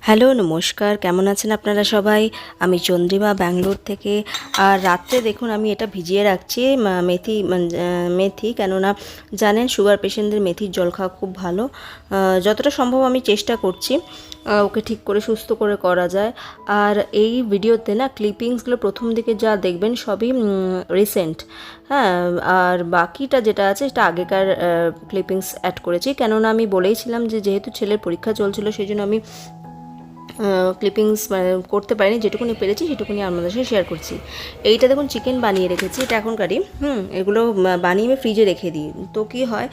Hello, নমস্কার। কেমন আছেন আপনারা সবাই? আমি চন্দ্রিমা ব্যাঙ্গালোর থেকে। আর রাত্রে দেখুন, আমি এটা ভিজিয়ে রাখছি মেথি মেথি। কেননা জানেন, সুগার পেশেন্টদের মেথির জল খাওয়া খুব ভালো। যতটা সম্ভব আমি চেষ্টা করছি ওকে ঠিক করে, সুস্থ করে করা যায়। আর এই ভিডিওতে না, ক্লিপিংসগুলো প্রথম দিকে যা দেখবেন, সবই রিসেন্ট হ্যাঁ আর বাকিটা যেটা আছে, সেটা আগেকার ক্লিপিংস অ্যাড করেছি। কেননা আমি বলেইছিলাম যে, যেহেতু ছেলের পরীক্ষা চলছিল সেই জন্য আমি ক্লিপিংস করতে পারিনি যেটুকুনি পেরেছি সেটুকুনি আপনাদের সাথে শেয়ার করছি। এইটা দেখুন চিকেন বানিয়ে রেখেছি এটা এখনকারই হুম এগুলো বানিয়ে আমি ফ্রিজে রেখে দিই। তো কি হয়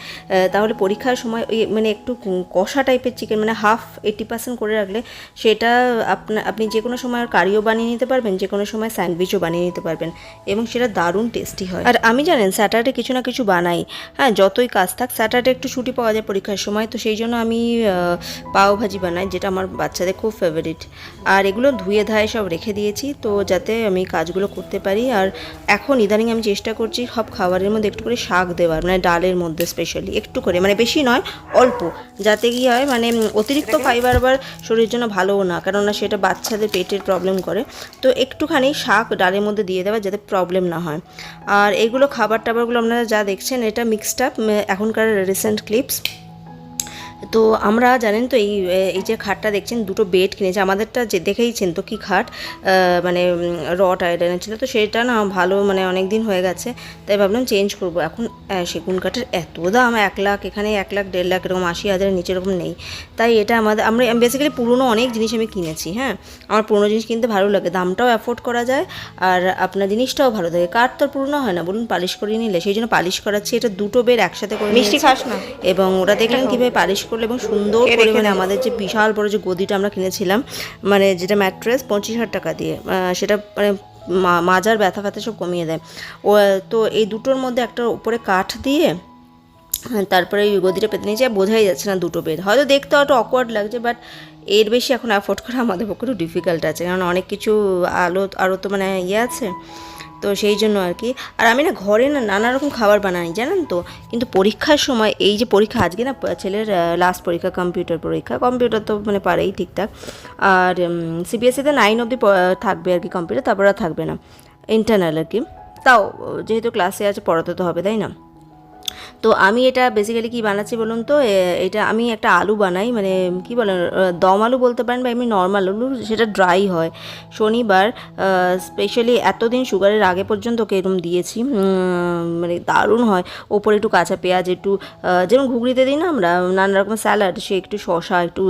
তাহলে পরীক্ষার সময় মানে একটু কষা টাইপের চিকেন মানে হাফ এইটি পার্সেন্ট করে রাখলে সেটা আপনা আপনি যে কোনো সময় কারিও বানিয়ে নিতে পারবেন যে কোনো সময় স্যান্ডউইচও বানিয়ে নিতে পারবেন এবং সেটা দারুণ টেস্টি হয়। আর আমি জানেন স্যাটারডে কিছু না কিছু বানাই হ্যাঁ যতই কাজ থাক স্যাটারডে একটু ছুটি পাওয়া যায় পরীক্ষার সময় তো সেই জন্য আমি আহ, পাও ভাজি বানাই যেটা আমার বাচ্চাদের খুব ফেভারিট আর এগুলো ধুয়ে ধায়ে সব রেখে দিয়েছি, তো যাতে আমি কাজগুলো করতে পারি। আর এখন ইদানিং আমি চেষ্টা করছি সব খাবারের মধ্যে একটু করে শাক দেওয়ার মানে ডালের মধ্যে স্পেশালি একটু করে মানে বেশি নয়, অল্প। যাতে কি হয় মানে অতিরিক্ত ফাইবার আবার শরীরের জন্য ভালোও না, কেননা সেটা বাচ্চাদের পেটের প্রবলেম করে। তো একটুখানি শাক ডালের মধ্যে দিয়ে দেওয়া যাতে প্রবলেম না হয়। আর এগুলো খাবার টাবারগুলো আপনারা যা দেখছেন, এটা মিক্সড আপ এখনকার রিসেন্ট ক্লিপস তো আমরা জানেন তো এই এই যে খাটটা দেখছেন দুটো বেড কিনেছে। আমাদেরটা যে দেখেইছেন তো কি খাট? মানে রট আয়রনের ছিল। তো সেটা না ভালো মানে অনেক দিন হয়ে গেছে। তাই ভাবলাম চেঞ্জ করব। এখন সেগুন কাঠের এত দাম এক লাখ এখানে এক লাখ দেড় লাখ এরকম আশি হাজারের নিচে এরকম নেই। তাই এটা আমাদের আমরা বেসিক্যালি পুরনো অনেক জিনিস আমি কিনেছি হ্যাঁ? আমার পুরনো জিনিস কিনতে ভালো লাগে। দামটাও অ্যাফোর্ড করা যায় আর আপনার জিনিসটাও ভালো থাকে। কাঠ তো আর পুরনো হয় না বলুন পালিশ করে নিলে। সেই জন্য পালিশ করাচ্ছি। এটা দুটো বেড একসাথে করে মিষ্টি খাস না। এবং ওরা দেখলেন কীভাবে পালিশ করল এবং সুন্দর মানে আমাদের যে বিশাল বড় যে গদিটা আমরা কিনেছিলাম মানে যেটা ম্যাট্রেস পঁচিশ হাজার টাকা দিয়ে সেটা মানে মাজার ব্যথা ব্যথা সব কমিয়ে দেয়। ও তো এই দুটোর মধ্যে একটা উপরে কাঠ দিয়ে হ্যাঁ, তারপরে ওই গদিটা পেতে নিয়েছি আর বোঝাই যাচ্ছে না দুটো বেড হয়তো দেখতে একটু অকওয়ার্ড লাগছে বাট এর বেশি এখন অ্যাফোর্ড করা আমাদের পক্ষে একটু ডিফিকাল্ট আছে। কারণ অনেক কিছু আলো আরও তো মানে ইয়ে আছে। তো সেই জন্য আর কি। আর আমি না ঘরে না নানা রকম খাবার বানাই, জানেন তো? কিন্তু পরীক্ষার সময় এই যে পরীক্ষা, আজকে না ছেলের লাস্ট পরীক্ষা কম্পিউটার পরীক্ষা। কম্পিউটার তো মানে পারেই ঠিকঠাক। আর সিবিএসসিতে নাইন অবধি থাকবে আর কি কম্পিউটার তারপর থাকবে না। ইন্টারনাল আর কি। তাও, যেহেতু ক্লাসে আছে, পড়াতে তো হবে, তাই না? তো আমি এটা বেসিক্যালি কি বানাচ্ছি বলুন তো? এটা আমি একটা আলু বানাই মানে কি বলেন দম আলু বলতে পারেন বা এমনি নর্মাল আলু, সেটা ড্রাই হয়। শনিবার স্পেশালি এতদিন সুগারের আগে পর্যন্ত এরকম দিয়েছি মানে দারুণ হয়। ওপরে একটু কাঁচা পেঁয়াজ, একটু যেমন ঘুগনিতে দিই না আমরা, নানা রকম স্যালাড সে একটু শসা, একটু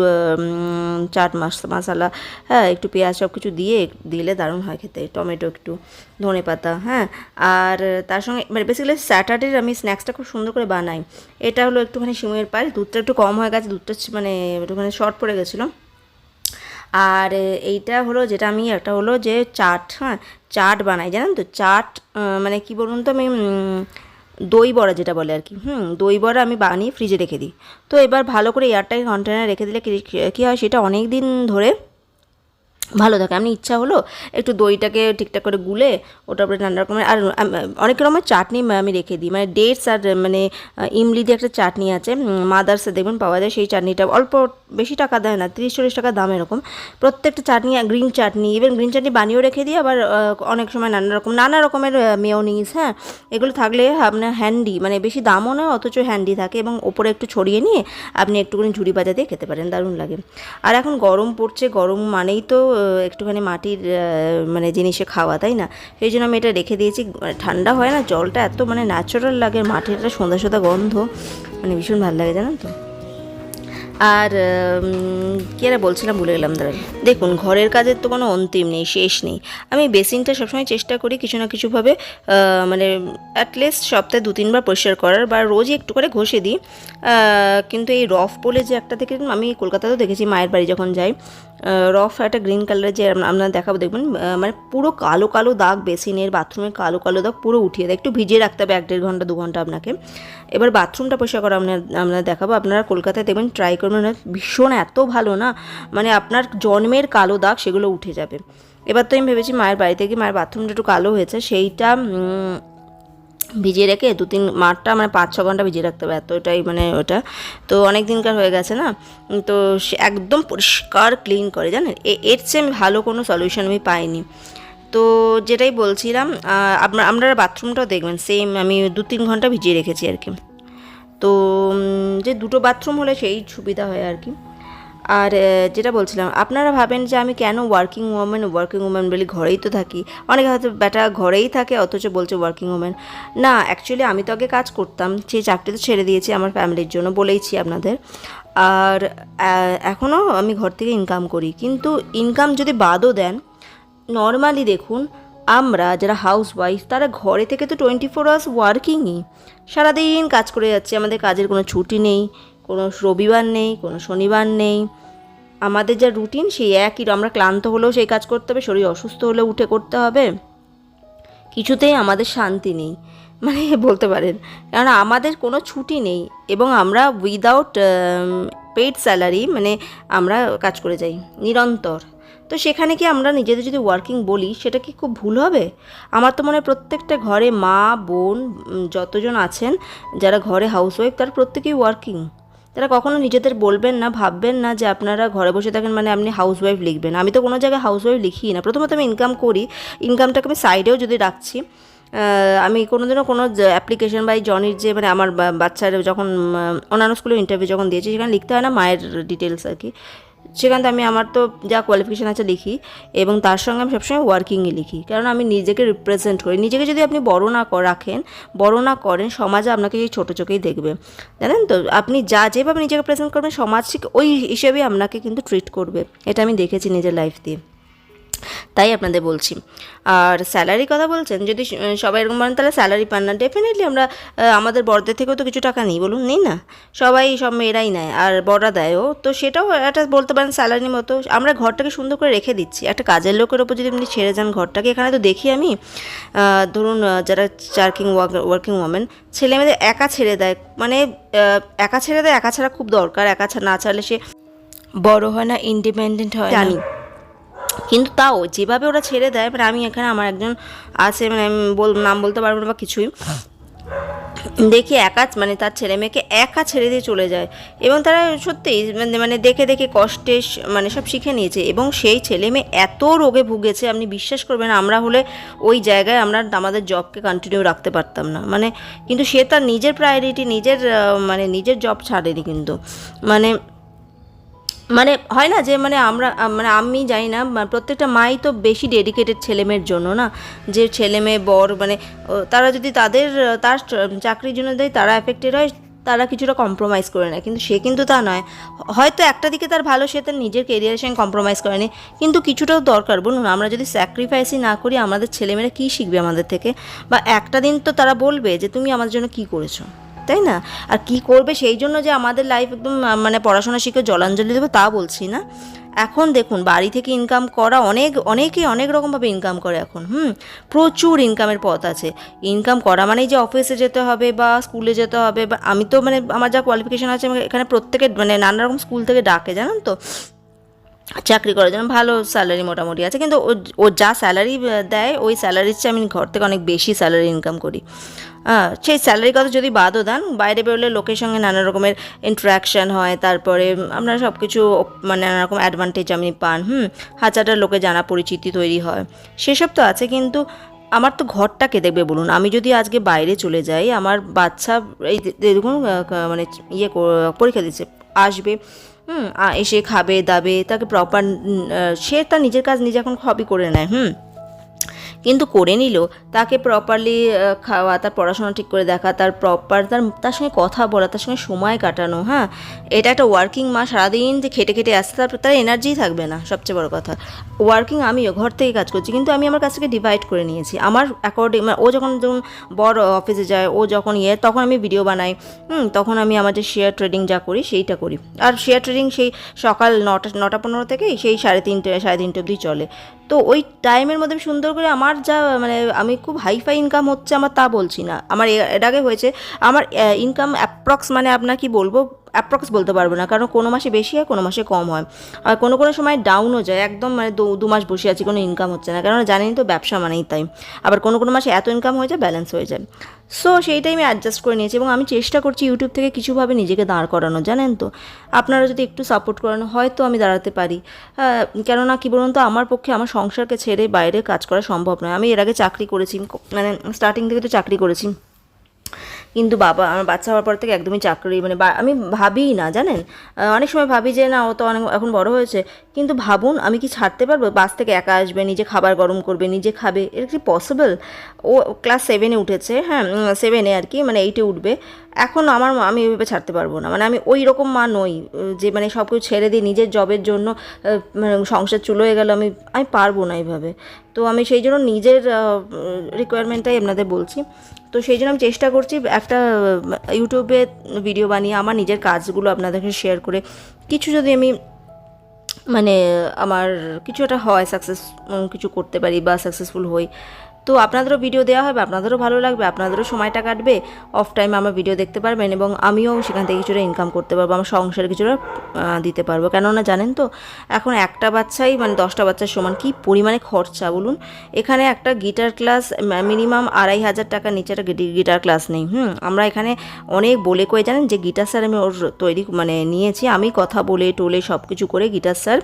চাট মাস- মশলা হ্যাঁ একটু পেঁয়াজ সব কিছু দিয়ে দিলে দারুণ হয় খেতে, টমেটো একটু। ধনে পাতা হ্যাঁ? আর তার সঙ্গে মানে বেসিক্যালি স্যাটারডের আমি স্ন্যাক্সটা খুব সুন্দর করে বানাই। এটা হলো একটুখানি সিমের পাল দুধটা একটু কম হয়ে গেছে, দুধটা মানে একটুখানি শর্ট পড়ে গেছিল। আর এইটা হলো যেটা আমি, একটা হলো যে চাট হ্যাঁ? চাট বানাই, জানেন তো? চাট মানে কি বলুন তো আমি দই বড়া যেটা বলে আর কি, হুম? দই বড়া আমি বানিয়ে ফ্রিজে রেখে দিই। তো এবার ভালো করে এয়ারটাইট কন্টেনারে রেখে দিলে কী হয়? সেটা অনেক দিন ধরে ভালো থাকে। আমি ইচ্ছা হলো একটু দইটাকে ঠিকঠাক করে গুলে ওটার উপরে নানা রকমের আর অনেক রকমের চাটনি আমি রেখে দিই। মানে ডেটস আর মানে ইমলি দিয়ে একটা চাটনি আছে মাদার্সে দেখবেন পাওয়া যায় সেই চাটনিটা। অল্প বেশি টাকা দেয় না তিরিশ চল্লিশ টাকা দাম এরকম। প্রত্যেকটা chutney green chutney even green chutney বানিয়েও রেখে দিই, আবার অনেক সময় নানা রকম নানা রকমের মেয়নিস হ্যাঁ এগুলো থাকলে আপনার হ্যান্ডি মানে বেশি দামও নয়, অথচ হ্যান্ডি থাকে এবং ওপরে একটু ছড়িয়ে নিয়ে আপনি একটুখানি ঝুড়ি বাজা দিয়ে খেতে পারেন, দারুণ লাগে। আর এখন গরম পড়ছে, গরম মানেই তো একটুখানি মাটির মানে জিনিসে খাওয়া, তাই না? সেই জন্য আমি এটা রেখে দিয়েছি। মানে ঠান্ডা হয় না, জলটা এত মানে ন্যাচারাল লাগে, মাটির একটা সন্ধ্যা সন্ধ্যা গন্ধ। মানে ভীষণ ভালো লাগে জানেন তো? আর কি আর বলছিলাম, ভুলে গেলাম, দাঁড়ান। দেখুন, ঘরের কাজের তো কোনো অন্তিম নেই, শেষ নেই। আমি বেসিনটা সবসময় চেষ্টা করি কিছু না কিছুভাবে মানে অ্যাটলিস্ট সপ্তাহে দু তিনবার পরিষ্কার করার বা রোজই একটু করে ঘষে দিই। কিন্তু এই রফ বলে যে একটা থেকে আমি কলকাতাতেও দেখেছি, মায়ের বাড়ি যখন যাই রফ একটা গ্রিন কালারের যে আপনারা দেখাবো, দেখবেন মানে পুরো কালো কালো দাগ বেসিনের বাথরুমের কালো কালো দাগ পুরো উঠিয়ে দেয়। একটু ভিজিয়ে রাখতে হবে, এক দেড় ঘণ্টা, দু ঘণ্টা আপনাকে। এবার বাথরুমটা পরিষ্কার করা আপনার আপনারা দেখাবো। আপনারা কলকাতায় দেখবেন ট্রাই করবেন, ভীষণ এত ভালো না? মানে আপনার জন্মের কালো দাগ সেগুলো উঠে যাবে। এবার তো আমি ভেবেছি মায়ের বাড়িতে গিয়ে মায়ের বাথরুমটা একটু কালো হয়েছে। সেইটা ভিজিয়ে রেখে দু তিন মাঠটা মানে পাঁচ, ছ ঘণ্টা ভিজিয়ে রাখতে হবে, এতটাই মানে ওটা। তো অনেক দিনকার হয়ে গেছে না? তো সে একদম পরিষ্কার ক্লিন করে, জানেন? এর চেয়ে আমি ভালো কোনো সলিউশন আমি পাইনি। তো যেটাই বলছিলাম আপনার, আপনারা বাথরুমটাও দেখবেন সেম আমি দু তিন ঘণ্টা ভিজিয়ে রেখেছি আর কি। তো যে দুটো বাথরুম হলে সেই সুবিধা হয় আর কি। আর যেটা বলছিলাম, আপনারা ভাবেন যে আমি কেন ওয়ার্কিং ওমেন ওয়ার্কিং ওমেন বলি ঘরেই তো থাকি? অনেকে হয়তো বেটা ঘরেই থাকে, অথচ বলছে ওয়ার্কিং ওমেন না অ্যাকচুয়ালি আমি তো আগে কাজ করতাম সেই চাকরি তো ছেড়ে দিয়েছি আমার ফ্যামিলির জন্য বলেইছি আপনাদের। আর এখনও আমি ঘর থেকে ইনকাম করি, কিন্তু ইনকাম যদি বাদও দেন নর্মালি দেখুন, আমরা যারা হাউস ওয়াইফ তারা ঘরে থেকে তো টোয়েন্টি ফোর আওয়ার্স ওয়ার্কিংই সারাদিন কাজ করে যাচ্ছে, আমাদের কাজের কোনো ছুটি নেই। কোনো রবিবার নেই, কোনো শনিবার নেই। আমাদের যা রুটিন সেই একই, আমরা ক্লান্ত হলেও সেই কাজ করতে হবে, শরীর অসুস্থ হলেও উঠে করতে হবে। কিছুতেই আমাদের শান্তি নেই। মানে বলতে পারেন, কারণ আমাদের কোনো ছুটি নেই এবং আমরা উইদাউট পেড স্যালারি মানে আমরা কাজ করে যাই, নিরন্তর। তো সেখানে কি আমরা নিজেদের যদি ওয়ার্কিং বলি, সেটা কি খুব ভুল হবে? আমার তো মনে হয় প্রত্যেকটা ঘরে মা, বোন যতজন আছেন, যারা ঘরে হাউসওয়াইফ তারা প্রত্যেকেই ওয়ার্কিং তারা কখনো নিজেদের বলবেন না, ভাববেন না যে আপনারা ঘরে বসে থাকেন মানে আপনি হাউসওয়াইফ লিখবেন। আমি তো কোনো জায়গায় হাউসওয়াইফ লিখি না। প্রথমত আমি ইনকাম করি। ইনকামটাকে আমি সাইডেও যদি রাখছি আমি কোনো দিনও কোনো অ্যাপ্লিকেশন বা এই জনির যে মানে আমার বাচ্চার যখন অন্যান্য স্কুলে ইন্টারভিউ যখন দিয়েছি, সেখানে লিখতে হয় না মায়ের ডিটেলস আর কি। সেখানে আমি আমার তো যা কোয়ালিফিকেশান আছে লিখি এবং তার সঙ্গে আমি সবসময় ওয়ার্কিংয়ে লিখি। কারণ আমি নিজেকে রিপ্রেজেন্ট করি। নিজেকে যদি আপনি বড় না রাখেন, বড় না করেন, সমাজে আপনাকে এই ছোটো চোখেই দেখবে। জানেন তো? আপনি যা যেভাবে নিজেকে প্রেজেন্ট করবেন, সমাজ ওই হিসেবেই আপনাকে কিন্তু ট্রিট করবে। এটা আমি দেখেছি নিজের লাইফ দিয়ে। তাই আপনাদের বলছি। আর স্যালারি কথা বলছেন যদি সবাই এরকম বলেন তাহলে স্যালারি পান না। ডেফিনেটলি আমরা আমাদের বড়দের থেকেও তো কিছু টাকা নিই বলুন নেই না? সবাই সব মেয়েরাই নেয় আর বড়রা দেয়ও। তো সেটাও একটা বলতে পারেন স্যালারির মতো। আমরা ঘরটাকে সুন্দর করে রেখে দিচ্ছি। একটা কাজের লোকের ওপর যদি আপনি ছেড়ে যান ঘরটাকে এখানে তো দেখি আমি ধরুন যারা চার্কিং ওয়ার্কিং ওমেন ছেলে মেয়েদের একা ছেড়ে দেয়। মানে একা ছেড়ে দেয় একা ছাড়া খুব দরকার। একা ছা- না ছাড়লে সে বড় হয় না ইন্ডিপেন্ডেন্ট হয় জানি। কিন্তু তাও যেভাবে ওরা ছেড়ে দেয় মানে আমি এখানে আমার একজন আছে মানে আমি বল, নাম বলতে পারব না বা কিছুই। দেখি একা মানে তার ছেলে মেয়েকে একা ছেড়ে দিয়ে চলে যায়। এবং তারা সত্যিই মানে মানে দেখে দেখে কষ্টে মানে সব শিখে নিয়েছে। এবং সেই ছেলে মেয়ে এত রোগে ভুগেছে, আপনি বিশ্বাস করবেন আমরা হলে ওই জায়গায় আমরা আমাদের জবকে কন্টিনিউ রাখতে পারতাম না। মানে কিন্তু সে তার নিজের প্রায়োরিটি নিজের মানে নিজের জব ছাড়েনি কিন্তু। মানে মানে হয় না যে মানে আমরা মানে আমি জানি না প্রত্যেকটা মাই তো বেশি ডেডিকেটেড ছেলেমেয়ের জন্য না। যে ছেলে মেয়ে, বর মানে তারা যদি তাদের, তার চাকরির জন্য দেয়, তারা এফেক্টেড হয়, তারা কিছুটা কম্প্রোমাইজ করে নেয়। কিন্তু সে কিন্তু তা নয়। হয়তো একটা দিকে তার ভালো, সে তার নিজের কেরিয়ারের সঙ্গে কম্প্রোমাইজ করেনি। কিন্তু কিছুটাও দরকার। বলুন, আমরা যদি স্যাক্রিফাইসই না করি, আমাদের ছেলেমেয়েরা কী শিখবে আমাদের থেকে? বা একটা দিন তো তারা বলবে যে, তুমি আমাদের জন্য কী করেছ? তাই না? আর কি করবে সেই জন্য যে আমাদের লাইফ একদম মানে পড়াশোনা শিখে জলাঞ্জলি দেবে তা বলছি না। এখন দেখুন, বাড়ি থেকে ইনকাম করা অনেক অনেকেই অনেক রকমভাবে ইনকাম করে এখন, হুম? প্রচুর ইনকামের পথ আছে। ইনকাম করা মানেই যে অফিসে যেতে হবে বা স্কুলে যেতে হবে বা আমি তো মানে আমার যা কোয়ালিফিকেশান আছে এখানে প্রত্যেকে মানে নানা রকম স্কুল থেকে ডাকে, জানেন তো? চাকরি করার জন্য ভালো স্যালারি মোটামুটি আছে। কিন্তু ও যা স্যালারি দেয়, ওই স্যালারির চেয়ে আমি ঘর থেকে অনেক বেশি স্যালারি ইনকাম করি। সেই স্যালারির কথা যদি বাদও দেন, বাইরে বেরোলে লোকের সঙ্গে নানা রকমের ইন্টারাকশান হয়, তারপরে আপনারা সব কিছু মানে নানা রকম অ্যাডভান্টেজ আপনি পান, হুম, হাজারটা লোকে জানা পরিচিতি তৈরি হয়। সেসব তো আছে, কিন্তু আমার তো ঘরটাকে দেখবে বলুন, আমি যদি আজকে বাইরে চলে যাই, আমার বাচ্চা, এই দেখুন মানে ইয়ে পরীক্ষা দিচ্ছে, আসবে। হুম এসে খাবে, দাবে, তাকে প্রপার সে তার নিজের কাজ নিজে এখন হবি করে নেয়, হুম। কিন্তু করে নিল। তাকে প্রপারলি খাওয়া, তার পড়াশোনা ঠিক করে দেখা, তার প্রপার তার তার সঙ্গে কথা বলা, তার সঙ্গে সময় কাটানো হ্যাঁ? এটা একটা ওয়ার্কিং মা, সারাদিন যে খেটে খেটে আসছে, তার তার এনার্জিই থাকবে না, সবচেয়ে বড় কথা। ওয়ার্কিং আমিও ঘর থেকে কাজ করছি, কিন্তু আমি আমার কাছকে ডিভাইড করে নিয়েছি। আমার অ্যাকর্ডিং ও যখন যখন বড় অফিসে যায়, ও যখন ইয়ে তখন আমি ভিডিও বানাই, হুম? তখন আমি আমার যে শেয়ার ট্রেডিং যা করি, সেইটা করি। আর শেয়ার ট্রেডিং সেই সকাল নটা নটা পনেরো থেকে সেই সাড়ে তিনটে সাড়ে তিনটে অবধি চলে। তো ওই টাইমের মধ্যে আমি সুন্দর করে আমার যা মানে আমি খুব হাইফাই ইনকাম হচ্ছে, আমার তা বলছি না। আমার এর আগে হয়েছে, আমার ইনকাম অ্যাপ্রক্স মানে আপনার কি বলব? অ্যাপ্রক্স বলতে পারব না, কারণ কোনো মাসে বেশি হয়, কোনো মাসে কম হয়। আর কোনো কোনো সময় ডাউনও যায়, একদম মানে দু মাস বসে আছি, কোনো ইনকাম হচ্ছে না কেননা জানেনই তো ব্যবসা মানেই তাই। আবার কোনো কোনো মাসে এত ইনকাম হয়ে যায় ব্যালেন্স হয়ে যায়। সো সেইটাই আমি অ্যাডজাস্ট করে নিয়েছি এবং আমি চেষ্টা করছি ইউটিউব থেকে কিছুভাবে নিজেকে দাঁড় করানো, জানেন তো? আপনারা যদি একটু সাপোর্ট করেন, হয়তো আমি দাঁড়াতে পারি। কেননা কী বলুন তো, আমার পক্ষে আমার সংসারকে ছেড়ে বাইরে কাজ করা সম্ভব নয়। আমি এর আগে চাকরি করেছি মানে স্টার্টিং থেকে তো চাকরি করেছি। কিন্তু বাবা, আমার বাচ্চা হওয়ার পর থেকে একদমই চাকরি মানে আমি ভাবিই না, জানেন? অনেক সময় ভাবি যে, না, ও তো অনেক, এখন বড় হয়েছে। কিন্তু ভাবুন, আমি কি ছাড়তে পারব? বাস থেকে একা আসবে, নিজে খাবার গরম করবে, নিজে খাবে এটা কি পসিবল ও ক্লাস সেভেনে উঠেছে হ্যাঁ সেভেনে আর কি মানে এইটে উঠবে। এখন আমার আমি ওইভাবে ছাড়তে পারব না। মানে আমি ওই রকম মা নই, যে মানে সব কিছু ছেড়ে দিই নিজের জবের জন্য মানে সংসার চুলো হয়ে গেল, আমি আমি পারব না এইভাবে। তো আমি সেই জন্য নিজের রিকোয়ারমেন্টটাই আপনাদের বলছি। তো সেই জন্য আমি চেষ্টা করছি একটা ইউটিউবে ভিডিও বানিয়ে আমার নিজের কাজগুলো আপনাদেরকে শেয়ার করে কিছু যদি আমি মানে আমার কিছু একটা হয় সাকসেস কিছু করতে পারি বা সাকসেসফুল হই তো আপনাদেরও ভিডিও দেওয়া হবে, আপনাদেরও ভালো লাগবে, আপনাদেরও সময়টা কাটবে। অফ টাইমে আমার ভিডিও দেখতে পারবেন এবং আমিও সেখান থেকে কিছুটা ইনকাম করতে পারব, আমার সংসার কিছুটা দিতে পারব। কেননা জানেন তো, এখন একটা বাচ্চাই মানে দশটা বাচ্চার সমান কি পরিমাণে খরচা বলুন? এখানে একটা গিটার ক্লাস মিনিমাম আড়াই হাজার টাকার নিচে একটা গিটার ক্লাস নেই, হুম? আমরা এখানে অনেক বলে কয়ে, জানেন যে গিটার স্যার আমি ওর তৈরি মানে নিয়েছি, আমি কথা বলে, টোলে সব কিছু করে গিটার স্যার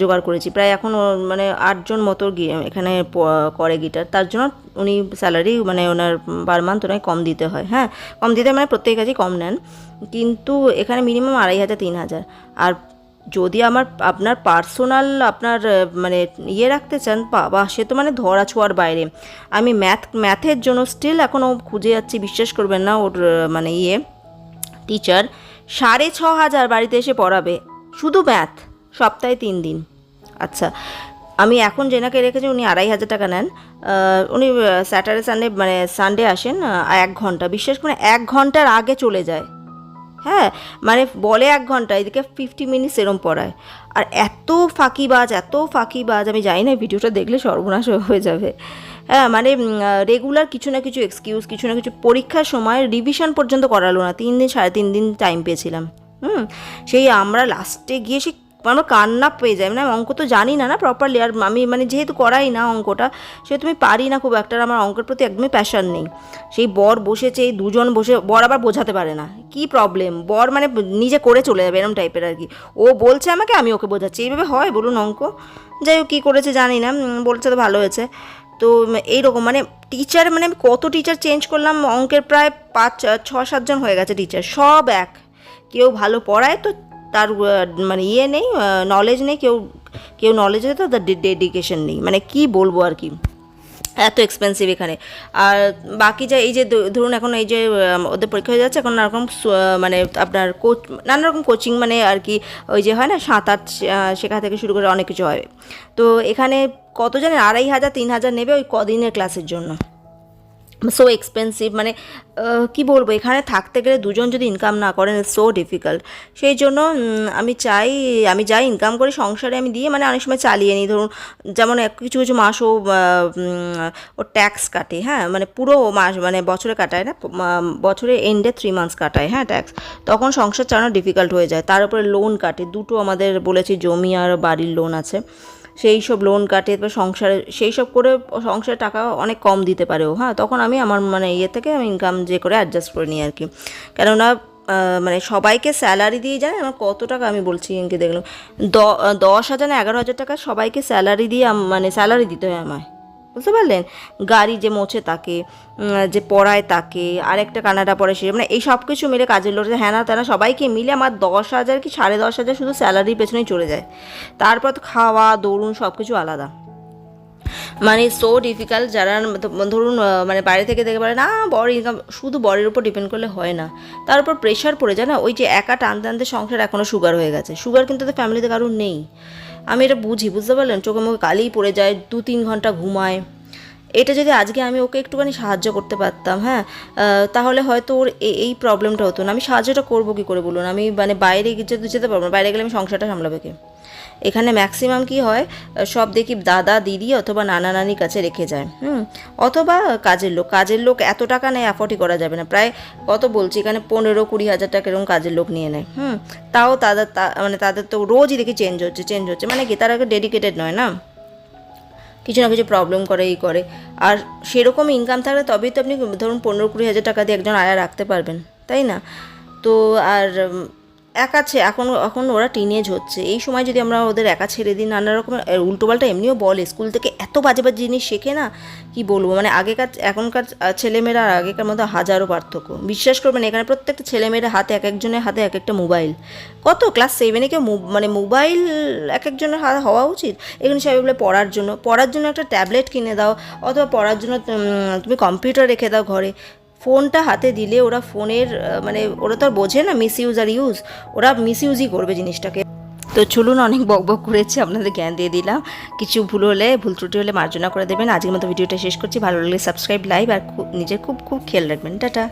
জোগাড় করেছি। প্রায় এখন মানে আটজন মতো এখানে করে গিটার তার জন্য উনি স্যালারি মানে ওনার পার মান্থ ওনাকে কম দিতে হয় হ্যাঁ? কম দিতে মানে প্রত্যেক কাজেই কম নেন। কিন্তু এখানে মিনিমাম আড়াই হাজার, তিন হাজার। আর যদি আমার আপনার পার্সোনাল আপনার মানে ইয়ে রাখতে চান, বাবা, সে তো মানে ধরা ছোঁয়ার বাইরে। আমি ম্যাথ ম্যাথের জন্য স্টিল এখনও খুঁজে যাচ্ছি, বিশ্বাস করবেন না ওর মানে ইয়ে। টিচার সাড়ে ছ হাজার বাড়িতে এসে পড়াবে। শুধু ম্যাথ সপ্তাহে তিন দিন। আচ্ছা আমি এখন যেনাকে রেখেছি, উনি আড়াই হাজার টাকা নেন। উনি স্যাটারডে সানডে মানে সানডে আসেন এক ঘণ্টা। বিশ্বাস করে এক ঘণ্টার আগে চলে যায়। হ্যাঁ মানে বলে এক ঘণ্টা, এদিকে ফিফটি মিনিটস এরম পড়ায়। আর এত ফাঁকিবাজ এত ফাঁকিবাজ, আমি জানি না ভিডিওটা দেখলে সর্বনাশ হয়ে যাবে। হ্যাঁ মানে রেগুলার কিছু না কিছু এক্সকিউজ কিছু না কিছু পরীক্ষার সময় রিভিশন পর্যন্ত করালো না। তিন দিন, সাড়ে তিন দিন টাইম পেয়েছিলাম। হুম, সেই আমরা লাস্টে গিয়ে সে আমার কান্না পেয়ে যায়। মানে অঙ্ক তো জানি না না প্রপারলি আর আমি মানে যেহেতু করাই না অঙ্কটা, সেহেতু আমি পারি না খুব একটা আমার অঙ্কের প্রতি একদমই প্যাশন নেই। সেই বর বসেছে, এই দুজন বসে, বর আবার বোঝাতে পারে না। কি প্রবলেম বর মানে নিজে করে চলে যাবে এরম টাইপের আর কি। ও বলছে আমাকে, আমি ওকে বোঝাচ্ছি। এইভাবে হয় বলুন অঙ্ক। যাই হোক, কী করেছে জানি না বলছে তো ভালো হয়েছে। তো এইরকম মানে টিচার মানে আমি কত টিচার চেঞ্জ করলাম, অঙ্কের প্রায় পাঁচ ছ সাতজন হয়ে গেছে টিচার সব এক। কেউ ভালো পড়ায় তো তার মানে ইয়ে নেই নলেজ নেই, কেউ কেউ নলেজ তো তার ডেডিকেশন নেই। মানে কি বলব আর কি? এত এক্সপেন্সিভ এখানে। আর বাকি যা, এই যে ধরুন এখন এই যে ওদের পরীক্ষা হয়ে যাচ্ছে, এখন নানা রকম মানে আপনার কোচ নানা রকম কোচিং মানে আর কি, ওই যে হয় না সাঁতার শেখা থেকে শুরু করে অনেক কিছু হয়। তো এখানে কত জানেন আড়াই হাজার, তিন হাজার নেবে ওই কদিনের ক্লাসের জন্য? সো এক্সপেন্সিভ মানে কি বলব, এখানে থাকতে গেলে দুজন যদি ইনকাম না করেন সো ডিফিকাল্ট সেই জন্য আমি চাই, আমি যাই ইনকাম করি সংসারে আমি দিয়ে মানে অনেক সময় চালিয়ে নিই। ধরুন, যেমন কিছু কিছু মাস ও ট্যাক্স কাটে হ্যাঁ মানে পুরো মাস মানে বছরে কাটায় না বছরে এন্ডে থ্রি মান্থস কাটায় হ্যাঁ ট্যাক্স তখন সংসার চালানো ডিফিকাল্ট হয়ে যায়। তার উপরে লোন কাটে। দুটো আমাদের বলেছি জমি আর বাড়ির লোন আছে। সেই সব লোন কাটে বা সংসারে, সেই সব করে সংসারে টাকা অনেক কম দিতে পারেও হ্যাঁ তখন আমি আমার মানে ইয়ে থেকে আমি ইনকাম যে করে অ্যাডজাস্ট করে নিই আর কি কেননা মানে সবাইকে স্যালারি দিয়ে জানেন আমার কত টাকা আমি বলছি এনকে দেখলাম। দশ হাজার না এগারো হাজার টাকা সবাইকে স্যালারি দিয়ে মানে স্যালারি দিতে হয় আমায়। বুঝতে পারলেন? গাড়ি যে মোছে তাকে যে পড়ায় তাকে, আরেকটা কানাডা পড়ে সে মানে এই সব কিছু মিলে কাজের লোক হ্যাঁ না তেনা সবাইকে মিলে আমার দশ হাজার কি সাড়ে দশ হাজার শুধু স্যালারির পেছনেই চলে যায়। তারপর তো খাওয়া, দৌড়ুন সব কিছু আলাদা। মানে সো ডিফিকাল্ট যারা, ধরুন মানে বাইরে থেকে দেখে পারে না, বড় ইনকাম শুধু বরের উপর ডিপেন্ড করলে হয় না। তার উপর প্রেশার পড়ে যায় না ওই যে একা টানতে টানতে সংসার এখনও সুগার হয়ে গেছে। সুগার কিন্তু তো ফ্যামিলিতে কারোর নেই। আমি এটা বুঝি, বুঝতে পারলেন? চোখে মুখে কালিই পড়ে যায়, দু তিন ঘণ্টা ঘুমায়। এটা যদি আজকে আমি ওকে একটুখানি সাহায্য করতে পারতাম হ্যাঁ তাহলে হয়তো ওর এই প্রবলেমটা হতো না। আমি সাহায্যটা করব কী করে বলুন? আমি মানে বাইরে যেতে যেতে পারব না। বাইরে গেলে আমি সংসারটা সামলাবে কে? এখানে ম্যাক্সিমাম কি হয়? সব দেখি দাদা, দিদি অথবা নানা নানির কাছে রেখে যায়। হুম? অথবা কাজের লোক। কাজের লোক এত টাকা নেয় অ্যাফোর্ডই করা যাবে না। প্রায় কত বলছি? এখানে পনেরো কুড়ি হাজার টাকা এরকম কাজের লোক নিয়ে নেয়। হুম? তাও তাদের মানে তাদের তো রোজই দেখি চেঞ্জ হচ্ছে চেঞ্জ হচ্ছে। মানে কি? তারা ডেডিকেটেড নয় না? কিছু না কিছু প্রবলেম করে এই করে। আর সেরকম ইনকাম থাকলে তবেই তো আপনি ধরুন পনেরো কুড়ি হাজার টাকা দিয়ে একজন আয়া রাখতে পারবেন। তাই না? তো আর একা এখন এখন ওরা টিনেজ হচ্ছে। এই সময় যদি আমরা ওদের একা ছেড়ে দিই, নানা রকমের উল্টোপাল্টা এমনিও বলে, স্কুল থেকে এত বাজে বাজে জিনিস শেখে না, কি বলব? মানে আগেকার, এখনকার ছেলেমেয়েরা আর আগেকার মধ্যে হাজারো পার্থক্য। বিশ্বাস করবেন, এখানে প্রত্যেকটা ছেলেমেয়েরা হাতে এক একজনের হাতে এক একটা মোবাইল। কত? ক্লাস সেভেনে কেউ মানে মোবাইল এক একজনের হাতে হওয়া উচিত? এখানে সবাই বলে পড়ার জন্য। পড়ার জন্য একটা ট্যাবলেট কিনে দাও, অথবা পড়ার জন্য তুমি কম্পিউটার রেখে দাও ঘরে। ফোনটা হাতে দিলে ওরা ফোনের মানে ওরা তো আর বোঝে না মিস ইউজ আর ইউজ ওরা মিস ইউজই করবে জিনিসটাকে। তো চলুন অনেক বক বক করেছে, আপনাদের জ্ঞান দিয়ে দিলাম। কিছু ভুল হলে, ভুল ত্রুটি হলে মার্জনা করে দেবেন। আজকের মতো ভিডিওটা শেষ করছি। ভালো লাগলে সাবস্ক্রাইব লাইভ আর খুব নিজের খুব খুব খেয়াল রাখবেন। টাটা।